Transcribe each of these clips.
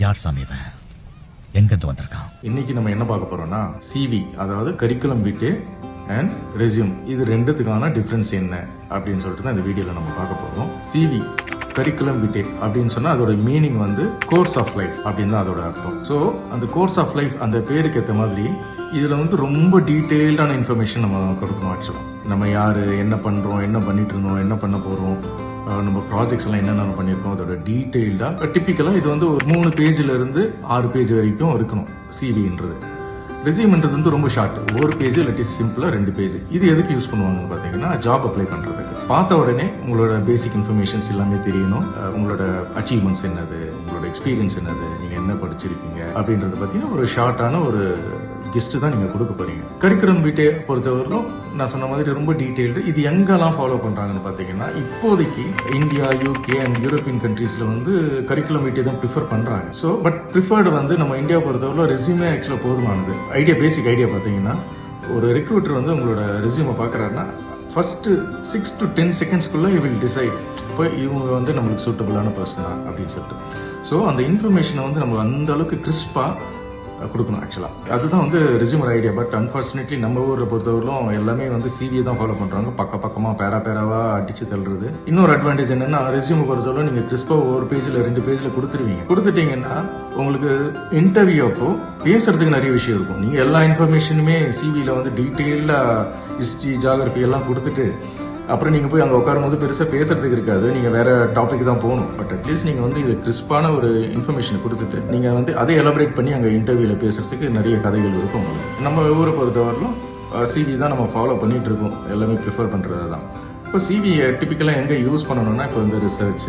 யார் சாமி இவன்? எங்கேருந்து வந்திருக்கான்? இன்னைக்கு நம்ம என்ன பார்க்க போறோம்னா சிவி அதாவது கரிக்குலம் வீட்டு அண்ட் ரெஸ்யூம் இது ரெண்டுத்துக்கான டிஃப்ரென்ஸ் என்ன அப்படின்னு சொல்லிட்டு தான் இந்த வீடியோவில் நம்ம பார்க்க போகிறோம் சிவி கரிக்குலம் விட்டே அப்படின்னு சொன்னால் அதோட மீனிங் வந்து கோர்ஸ் ஆஃப் லைஃப் அப்படின்னு தான் அதோட அர்த்தம். ஸோ அந்த கோர்ஸ் ஆஃப் லைஃப் அந்த பேருக்கு ஏற்ற மாதிரி இதில் வந்து ரொம்ப டீட்டெயில்டான இன்ஃபர்மேஷன் நம்ம கொடுக்கணும் ஆக்சுவலாக நம்ம யார் என்ன பண்ணுறோம் என்ன பண்ணிட்டு இருந்தோம் என்ன பண்ண போகிறோம் நம்ம ப்ராஜெக்ட்ஸ் எல்லாம் என்னென்ன பண்ணியிருக்கோம் அதோட டீட்டெயில்டாக டிப்பிக்கலாக இது வந்து ஒரு மூணு பேஜ்ல இருந்து ஆறு பேஜ் வரைக்கும் இருக்கணும் சிவின்றது ரெசியூம்ன்றது வந்து ரொம்ப ஷார்ட் ஒரு பேஜ் இல்லாட்டி சிம்பிளாக ரெண்டு பேஜ் இது எதுக்கு யூஸ் பண்ணுவாங்கன்னு பார்த்தீங்கன்னா ஜாப் அப்ளை பண்ணுறதுக்கு பார்த்த உடனே உங்களோட பேசிக் இன்ஃபர்மேஷன்ஸ் எல்லாமே தெரியணும். உங்களோட அச்சீவ்மெண்ட்ஸ் என்னது உங்களோட எக்ஸ்பீரியன்ஸ் என்னது நீங்கள் என்ன படிச்சிருக்கீங்க அப்படின்றத பார்த்தீங்கன்னா ஒரு ஷார்ட்டான ஒரு கெஸ்ட்டு தான் நீங்கள் கொடுக்க போகிறீங்க கரிக்குலம் வீட்டை பொறுத்தவரையிலும் நான் சொன்ன மாதிரி ரொம்ப டீட்டெயில்டு இது எங்கெல்லாம் ஃபாலோ பண்ணுறாங்கன்னு பார்த்தீங்கன்னா இப்போதைக்கு இந்தியா யூகே அண்ட் யூரோப்பியன் கண்ட்ரீஸில் வந்து கரிக்குலம் வீட்டை தான் ப்ரிஃபர் பண்ணுறாங்க ஸோ பட் ப்ரிஃபர்டு வந்து நம்ம இந்தியா பொறுத்தவரை ரெஸ்யூமே ஆக்சுவலாக போதுமானது. ஐடியா பேசிக் ஐடியா பார்த்தீங்கன்னா ஒரு ரெக்ரூட்டர் வந்து உங்களோட ரெஸ்யூமை பார்க்குறாருன்னா ஃபஸ்ட்டு சிக்ஸ் டு டென் செகண்ட்ஸ்க்குள்ளே யூ வில் டிசைட் இப்போ இவங்க வந்து நம்மளுக்கு சூட்டபுளான பர்சன் தான் அப்படின்னு சொல்லிட்டு. ஸோ அந்த இன்ஃபர்மேஷனை வந்து நம்ம அந்த அளவுக்கு கிறிஸ்பாக கொடுக்கணும் ஆக்சுவலாக அதுதான் வந்து ரெசியூமர் ஐடியா பட் அன்ஃபார்ச்சுனேட்லி நம்ம ஊரில் பொறுத்தவரையிலும் எல்லாமே வந்து சிவியை தான் ஃபாலோ பண்ணுறாங்க பக்க பக்கமாக பேரா பேராவாக அடிச்சு தள்ளுறது. இன்னொரு அட்வான்டேஜ் என்னன்னா ரெசியூம் பொறுத்தவரை நீங்கள் கிறிஸ்பாக ஒரு பேஜில் ரெண்டு பேஜில் கொடுத்துருவீங்க. கொடுத்துட்டீங்கன்னா உங்களுக்கு இன்டர்வியூ அப்போ பேசுறதுக்கு நிறைய விஷயம் இருக்கும். நீங்கள் எல்லா இன்ஃபர்மேஷனுமே சிவியில் வந்து டீட்டெயிலாக ஹிஸ்ட்ரி ஜாகிரபி எல்லாம் கொடுத்துட்டு அப்புறம் நீங்கள் போய் அங்கே உட்காரும்போது பெருசாக பேசுகிறதுக்கு இருக்காது. நீங்கள் வேறு டாபிக் தான் போகணும். பட் அட்லீஸ்ட் நீங்கள் வந்து இது கிறிஸ்பான ஒரு இன்ஃபர்மேஷன் கொடுத்துட்டு நீங்கள் வந்து அதை எலபரேட் பண்ணி அங்கே இன்டர்வியூவில் பேசுறதுக்கு நிறைய கதைகள் இருக்கும் உங்களுக்கு. நம்ம ஊரை பொறுத்தவரையிலும் சிவி தான் நம்ம ஃபாலோ பண்ணிகிட்டு இருக்கோம். எல்லாமே ப்ரிஃபர் பண்ணுறது தான் இப்போ சிவியை டிப்பிக்கலாக எங்கே யூஸ் பண்ணணும்னா இப்போ வந்து ரிசர்ச்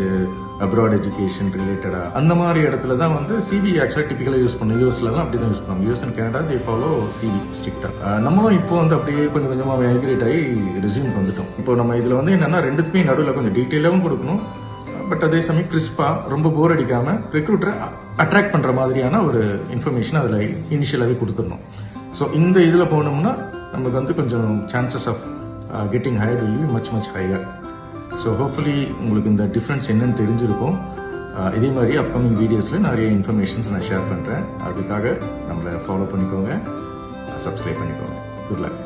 அப்ராட் எஜுகேஷன் ரிலேட்டடாக அந்த மாதிரி இடத்துல தான் வந்து சிவி ஆக்சுவலாக டிப்பிக்கலாக யூஸ் பண்ணும். யூஎஸ்லலாம் அப்படி தான் யூஸ் பண்ணுவோம் US and Canada they follow CV ஸ்ட்ரிக்டாக நம்மளும் இப்போ வந்து அப்படியே கொஞ்சம் கொஞ்சமாக மைக்ரேட் ஆகி ரெசியூம் வந்துட்டோம். இப்போ நம்ம இதில் வந்து என்னென்னா ரெண்டுத்துக்குமே நடுவில் கொஞ்சம் டீட்டெயிலாகவும் கொடுக்கணும். பட் அதே சமயம் கிறிஸ்பாக ரொம்ப போர் அடிக்காமல் ரெக்ரூட்டரை அட்ராக்ட் பண்ணுற மாதிரியான ஒரு இன்ஃபர்மேஷன் அதில் இனிஷியலாகவே கொடுத்துடணும். ஸோ இந்த இதில் போனோம்னா நமக்கு வந்து கொஞ்சம் chances of Uh, getting higher will much much higher so hopefully உங்களுக்கு இந்த டிஃப்ரென்ஸ் என்னன்னு தெரிஞ்சிருக்கும். Uh, இதே மாதிரி அப்கமிங் வீடியோஸில் நிறைய இன்ஃபர்மேஷன்ஸ் நான் ஷேர் பண்ணுறேன் அதுக்காக நம்மளை ஃபாலோ பண்ணிக்கோங்க. Uh, சப்ஸ்கிரைப் பண்ணிக்கோங்க. Good luck